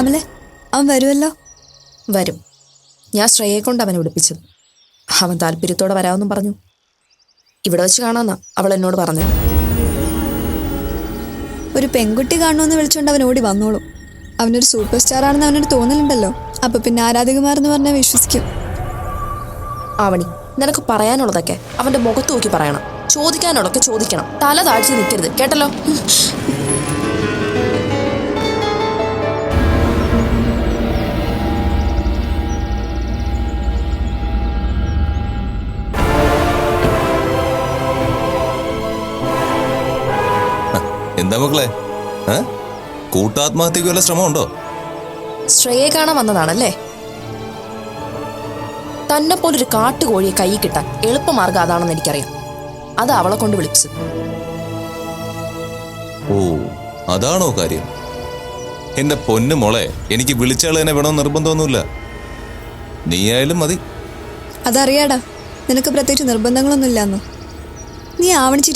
കമലെ അവൻ വരുമല്ലോ? വരും. ഞാൻ ശ്രേയെ കൊണ്ട് അവനെ വിളിപ്പിച്ചത് അവൻ താല്പര്യത്തോടെ വരാമെന്നും പറഞ്ഞു. ഇവിടെ വെച്ച് കാണാമെന്നാ അവൾ എന്നോട് പറഞ്ഞു ഒരു പെൺകുട്ടി കാണണമെന്ന് വിളിച്ചുകൊണ്ട് അവൻ ഓടി വന്നോളും. അവനൊരു സൂപ്പർ സ്റ്റാർ ആണെന്ന് അവനൊരു തോന്നലുണ്ടല്ലോ. അപ്പൊ പിന്നെ ആരാധകമാരെന്ന് പറഞ്ഞാൽ വിശ്വസിക്കും. ആവണി നിനക്ക് പറയാനുള്ളതൊക്കെ അവന്റെ മുഖത്ത് നോക്കി പറയണം. ചോദിക്കാനുള്ളതൊക്കെ ചോദിക്കണം. തല താഴ്ച നിൽക്കരുത്. കേട്ടല്ലോ? എന്താ മക്കളെ? കൂട്ടാത്മഹത്യക്ക് വല്ല ശ്രമമുണ്ടോ? ശ്രേയെ കാണാൻ വന്നതാണല്ലേ? തന്നെ പോലൊരു കാട്ടുകോഴിയെ കൈ കിട്ടാൻ എളുപ്പമാർഗം അതാണെന്ന് എനിക്കറിയാം. അത് അവളെ കൊണ്ട് വിളിച്ചു ഓ അതാണോ കാര്യം? എന്റെ പൊന്നു മോളെ എനിക്ക് വിളിച്ചാൾ എന്നെ വേണമെന്ന് നിർബന്ധമൊന്നുമില്ല. നീയായാലും മതി. അതറിയാടാ നിനക്ക് പ്രത്യേകിച്ച് നിർബന്ധങ്ങളൊന്നും ഇല്ലാന്ന് നീ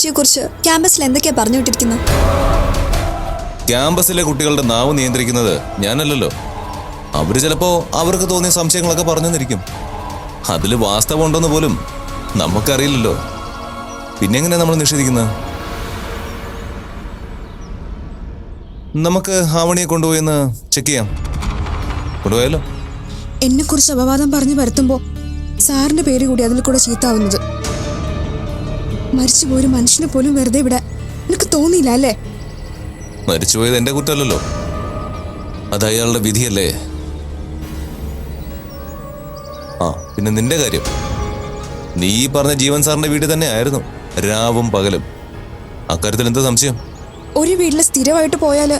കുറിച്ച് ക്യാമ്പസിൽ എന്തൊക്കെയാ പറഞ്ഞു വിട്ടിരിക്കുന്നു? ക്യാമ്പസിലെ കുട്ടികളുടെ നാവ് നിയന്ത്രിക്കുന്നത് ഞാനല്ലല്ലോ. അവർ ചിലപ്പോ അവർക്ക് തോന്നിയ സംശയങ്ങളൊക്കെ പറഞ്ഞു പറഞ്ഞെന്നിരിക്കും. അതിൽ വാസ്തവം ഉണ്ടെന്ന് പോലും നമുക്കറിയില്ലല്ലോ. പിന്നെ എങ്ങനെ നമ്മൾ നിഷേധിക്കുന്നത് നമുക്ക് ആവണിയെ കൊണ്ടുപോയെന്ന് ചെക്ക് ചെയ്യാം. കൊണ്ടുപോയാലോ? എന്നെ കുറിച്ച് അപവാദം പറഞ്ഞു പരത്തുമ്പോ സാറിന്റെ പേര് കൂടി അതിൽ കൂടെ ചീത്താവുന്നത്. മരിച്ചുപോയ ഒരു മനുഷ്യനെ പോലും വെറുതെ ഇവിടെ നിനക്ക് തോന്നിയില്ല അല്ലേ? മരിച്ചുപോയത് എന്റെ കുറ്റമല്ലല്ലോ. അത് അയാളുടെ വിധിയല്ലേ? ആ പിന്നെ നിന്റെ കാര്യം. നീ ഈ പറഞ്ഞ ജീവൻ സാറിന്റെ വീട് തന്നെ ആയിരുന്നു രാവും പകലും. അക്കാര്യത്തിൽ എന്താ സംശയം? ഒരു വീട്ടിൽ സ്ഥിരമായിട്ട് പോയാൽ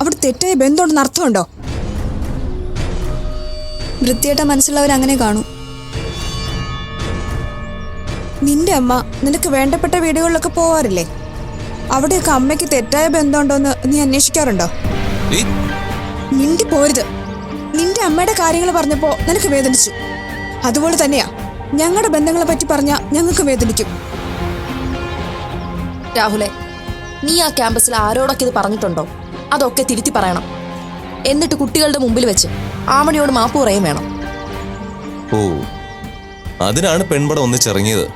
അവിടെ തെറ്റായ ബന്ധമുണ്ടെന്ന് അർത്ഥമുണ്ടോ? വൃത്തിയായിട്ട മനസ്സുള്ളവർ അങ്ങനെ കാണും. നിന്റെ അമ്മ നിനക്ക് വേണ്ടപ്പെട്ട വീടുകളിലൊക്കെ പോവാറില്ലേ? അവിടെയൊക്കെ അമ്മയ്ക്ക് തെറ്റായ ബന്ധമുണ്ടോന്ന് നീ അന്വേഷിക്കാറുണ്ടോ? മിണ്ടി പോരുത്. നിന്റെ അമ്മയുടെ കാര്യങ്ങൾ പറഞ്ഞപ്പോ നിനക്ക് വേദനിച്ചു. അതുപോലെ തന്നെയാ ഞങ്ങളുടെ ബന്ധങ്ങളെ പറ്റി പറഞ്ഞ ഞങ്ങൾക്ക് വേദനിക്കും. രാഹുലെ നീ ആ ക്യാമ്പസിൽ ആരോടൊക്കെ ഇത് പറഞ്ഞിട്ടുണ്ടോ? അതൊക്കെ തിരുത്തി പറയണം. എന്നിട്ട് കുട്ടികളുടെ മുമ്പിൽ വെച്ച് ആമണിയോട് മാപ്പ് പറയും വേണം. ഓ അതിനാണ് പെൺപടം ഒന്നിച്ചിറങ്ങിയത്.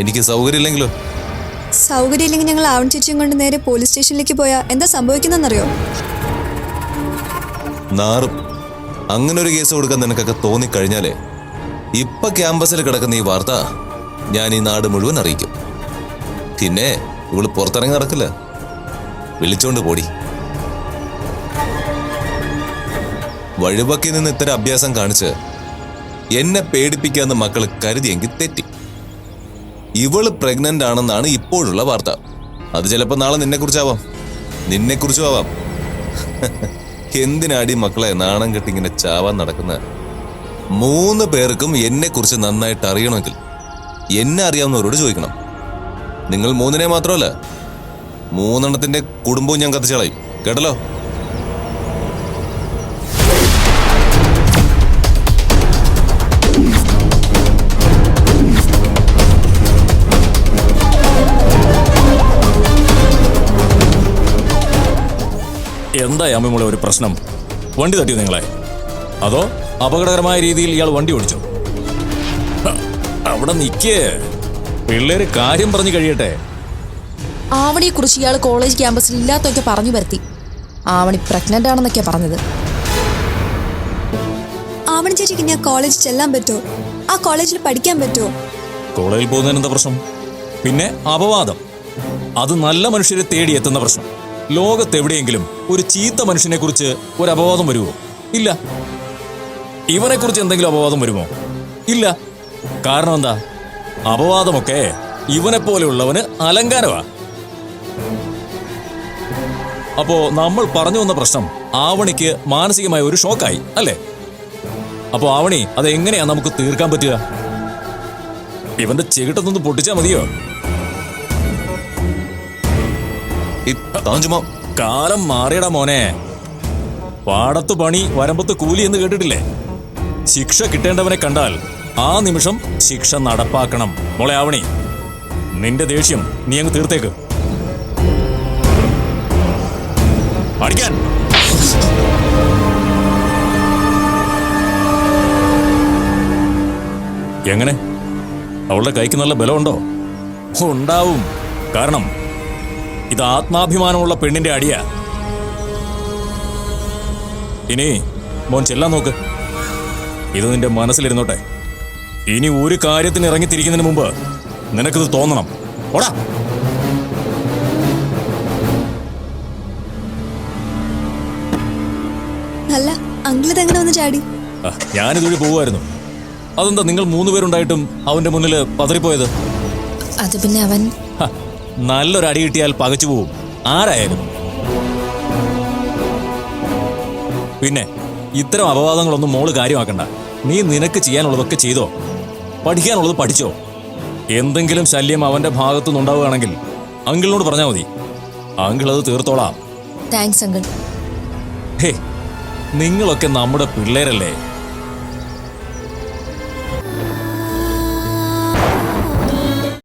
എനിക്ക് സൗകര്യമില്ലെങ്കിലോ? സൗകര്യമില്ലെങ്കിൽ ഞങ്ങൾ ആവൺ ചേച്ചിയും കൊണ്ട് നേരെ പോലീസ് സ്റ്റേഷനിലേക്ക് പോയാൽ എന്താ സംഭവിക്കുന്നറിയോ നാറും അങ്ങനെ ഒരു കേസ് കൊടുക്കാൻ നിനക്കൊക്കെ തോന്നിക്കഴിഞ്ഞാലേ ഇപ്പൊ ക്യാമ്പസിൽ കിടക്കുന്ന ഈ വാർത്ത ഞാൻ ഈ നാട് മുഴുവൻ അറിയിക്കും. പിന്നെ ഇവൾ പുറത്തിറങ്ങി നടക്കില്ല. വിളിച്ചോണ്ട് പോടി. വഴിവക്കി നിന്ന് ഇത്തരം അഭ്യാസം കാണിച്ച് എന്നെ പേടിപ്പിക്കാന്ന് മക്കൾ കരുതിയെങ്കിൽ തെറ്റി. ഇവൾ പ്രഗ്നന്റ് ആണെന്നാണ് ഇപ്പോഴുള്ള വാർത്ത. അത് ചിലപ്പോൾ നാളെ നിന്നെ കുറിച്ചാവാം നിന്നെ കുറിച്ചും ആവാം എന്തിനാടി മക്കളെ നാണം കെട്ടി ഇങ്ങനെ ചാവാൻ നടക്കുന്ന? മൂന്ന് പേർക്കും എന്നെ കുറിച്ച് നന്നായിട്ട് അറിയണമെങ്കിൽ എന്നെ അറിയാവുന്നവരോട് ചോദിക്കണം. നിങ്ങൾ മൂന്നിനെ മാത്രമല്ല മൂന്നെണ്ണത്തിന്റെ കുടുംബവും ഞാൻ കത്തിച്ചളയും. കേട്ടല്ലോ? എന്തായി അമ്മിമുള്ള ഒരു പ്രശ്നം? വണ്ടി തട്ടിയോ നിങ്ങളെ. അതോ അപകടകരമായ രീതിയിൽ ഇയാൾ വണ്ടി ഓടിച്ചു? അവിടെ നിക്കേ. പിള്ളേര് കാര്യം പറഞ്ഞു കഴിയട്ടെ. ആവണിയെ കുറിച്ച് ഇയാൾ കോളേജ് ക്യാമ്പസിൽ ഇല്ലാത്തൊക്കെ പറഞ്ഞു വരുത്തി ആവണി പ്രഗ്നന്റ് ആണെന്നൊക്കെ പറഞ്ഞത്. ആവണി ചേച്ചിക്ക് ഞാൻ കോളേജ് കോളേജിൽ ചെല്ലാൻ പറ്റുമോ ആ കോളേജിൽ പഠിക്കാൻ പറ്റുമോ കോളേജിൽ പോകുന്നതിന് എന്താ പ്രശ്നം? പിന്നെ അപവാദം. അത് നല്ല മനുഷ്യരെ തേടി എത്തുന്ന പ്രശ്നം. ലോകത്തെവിടെയെങ്കിലും ഒരു ചീത്ത മനുഷ്യനെ കുറിച്ച് ഒരു അപവാദം വരുമോ ഇല്ല. ഇവനെക്കുറിച്ച് എന്തെങ്കിലും അപവാദം വരുമോ? ഇല്ല. കാരണം എന്താ? അപവാദമൊക്കെ ഇവനെ പോലെയുള്ളവന് അലങ്കാരമാ. അപ്പോ നമ്മൾ പറഞ്ഞു വന്ന പ്രശ്നം ആവണിക്ക് മാനസികമായ ഒരു ഷോക്കായി അല്ലേ? അപ്പോ ആവണി അത് എങ്ങനെയാ നമുക്ക് തീർക്കാൻ പറ്റുക? ഇവന്റെ ചെകിട്ടത്തൊന്ന് പൊട്ടിച്ചാ മതിയോ? ഈ കാലം മാറിയടാ മോനെ. പാടത്ത് പണി വരമ്പത്ത് കൂലി എന്ന് കേട്ടിട്ടില്ലേ? ശിക്ഷ കിട്ടേണ്ടവനെ കണ്ടാൽ ആ നിമിഷം ശിക്ഷ നടപ്പാക്കണം. മോളെ ആവണി നിന്റെ ദേഷ്യം നീ അങ്ങ് തീർത്തേക്ക്. എങ്ങനെ? അവളുടെ കൈക്ക് നല്ല ബലമുണ്ടോ? ഉണ്ടാവും. കാരണം ഇത് ആത്മാഭിമാനമുള്ള പെണ്ണിന്റെ അടിയാ. ഇനി മോൻ ചെല്ലാൻ നോക്ക്. ഇത് നിന്റെ മനസ്സിലിരുന്നോട്ടെ. ഇനി ഒരു കാര്യത്തിന് ഇറങ്ങിത്തിരിക്കുന്നതിന് മുമ്പ് നിനക്കിത് തോന്നണം. ഓടാ. അല്ല അങ്കിൾ ഇതെങ്ങനെ വന്ന് ചാടി? ഞാനിതുവഴി പോവായിരുന്നു അതെന്താ നിങ്ങൾ മൂന്നുപേരുണ്ടായിട്ടും അവന്റെ മുന്നിൽ പതറിപ്പോയത്? അത് പിന്നെ അവൻ നല്ലൊരു അടി കിട്ടിയാൽ പകച്ചു പോവും. ആരായാലും. പിന്നെ ഇത്തരം അപവാദങ്ങളൊന്നും മോൾ കാര്യമാക്കണ്ട. നീ നിനക്ക് ചെയ്യാനുള്ളതൊക്കെ ചെയ്തോ? പഠിക്കാനുള്ളത് പഠിച്ചോ? എന്തെങ്കിലും ശല്യം അവന്റെ ഭാഗത്തു ഭാഗത്തുനിന്നുണ്ടാവുകയാണെങ്കിൽ അങ്കിളിനോട് പറഞ്ഞാൽ മതി. അങ്കിൾ അത് തീർത്തോളാം. Thanks uncle. ഹേ നിങ്ങളൊക്കെ നമ്മുടെ പിള്ളേരല്ലേ?